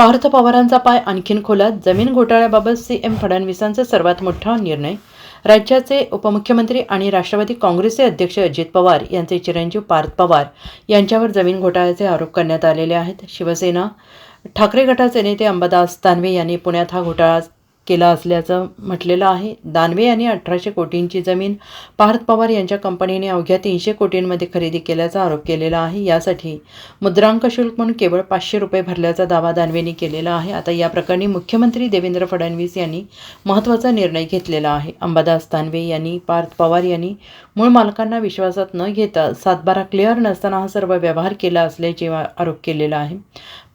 पार्थ पवारांचा पाय आणखीन खोलात. जमीन घोटाळ्याबाबत सी एम फडणवीसांचा सर्वात मोठा निर्णय. राज्याचे उपमुख्यमंत्री आणि राष्ट्रवादी काँग्रेसचे अध्यक्ष अजित पवार यांचे चिरंजीव पार्थ पवार यांच्यावर जमीन घोटाळ्याचे आरोप करण्यात आलेले आहेत. शिवसेना ठाकरे गटाचे नेते अंबादास दानवे यांनी पुण्यात हा घोटाळा केला असल्याचं म्हटलेलं आहे. दानवे यांनी अठराशे कोटींची जमीन पार्थ पवार यांच्या कंपनीने अवघ्या तीनशे कोटींमध्ये खरेदी केल्याचा आरोप केलेला आहे. यासाठी मुद्रांक शुल्क म्हणून केवळ पाचशे रुपये भरल्याचा दावा दानवेंनी केलेला आहे. आता या प्रकरणी मुख्यमंत्री देवेंद्र फडणवीस यांनी महत्त्वाचा निर्णय घेतलेला आहे. अंबादास दानवे यांनी पार्थ पवार यांनी मूळ मालकांना विश्वासात न घेता सातबारा क्लिअर नसताना हा सर्व व्यवहार केला असल्याचे आरोप केलेला आहे.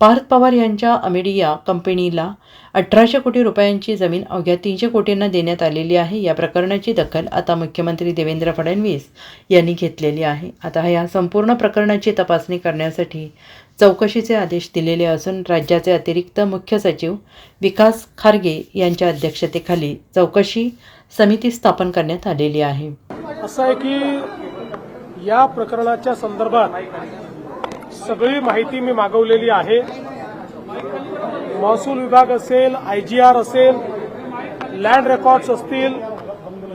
पार्थ पवार यांच्या अमेडिया कंपनीला अठराशे कोटी रुपयांची जमीन अवघ्या तीनशे कोटींना देण्यात आलेली आहे. या प्रकरणाची दखल आता मुख्यमंत्री देवेंद्र फडणवीस यांनी घेतलेली आहे. आता या संपूर्ण प्रकरणाची तपासणी करण्यासाठी चौकशीचे आदेश दिलेले असून राज्याचे अतिरिक्त मुख्य सचिव विकास खारगे यांच्या अध्यक्षतेखाली चौकशी समिती स्थापन करण्यात आलेली आहे. असं आहे की या प्रकरणाच्या संदर्भात सगळी माहिती मी मागवलेली आहे. महसूल विभाग असेल आय जी आर असेल लँड रेकॉर्ड्स असतील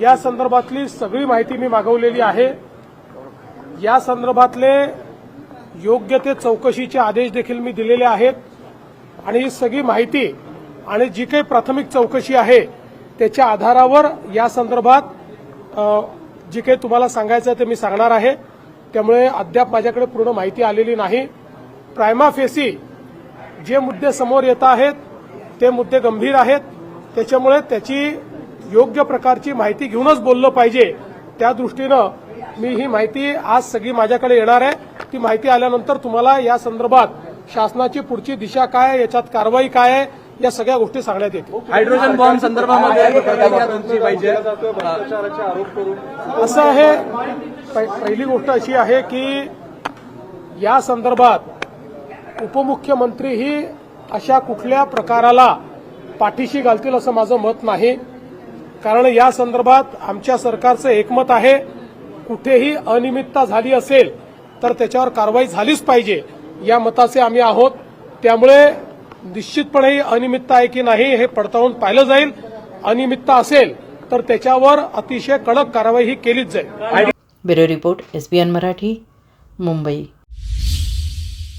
या संदर्भातली सगळी माहिती मी मागवलेली आहे. या संदर्भातले योग्य ते चौकशीचे आदेश देखील मी दिलेले आहेत. आणि ही सगळी माहिती आणि जी काही प्राथमिक चौकशी आहे त्याच्या आधारावर या संदर्भात जी काही तुम्हाला सांगायचं आहे ते मी सांगणार आहे. त्यामुळे अद्याप माझ्याकडे पूर्ण माहिती आलेली नाही. प्रायमा फेसी जे मुद्दे समोर येत आहेत ते मुद्दे गंभीर आहेत. त्याच्यामुळे त्याची योग्य प्रकारची माहिती घेऊनच बोललं पाहिजे. त्या दृष्टीनं मी ही माहिती आज सगळी माझ्याकडे येणार आहे. ती माहिती आल्यानंतर तुम्हाला या संदर्भात शासनाची पुढची दिशा काय याच्यात कारवाई काय आहे या सगळ्या गोष्टी सांगण्यात येतील. हायड्रोजन बॉम्ब संदर्भामध्ये पाहिजे. असं आहे पहिली गोष्ट अशी आहे की या संदर्भात उपमुख्यमंत्री ही अशा कुठल्या प्रकाराला पाठीशी घालतील असं माझं मत नाही. कारण या संदर्भात आमच्या सरकारचं एकमत आहे कुठेही अनियमितता झाली असेल तर त्याच्यावर कारवाई झालीच पाहिजे. या मताचे आम्ही आहोत. त्यामुळे निश्चितपणे ही अनियमितता आहे की नाही हे पडताळून पाहिलं जाईल. अनियमितता असेल तर त्याच्यावर अतिशय कडक कारवाई ही केलीच जाईल. Bureau report SBN Marathi Mumbai.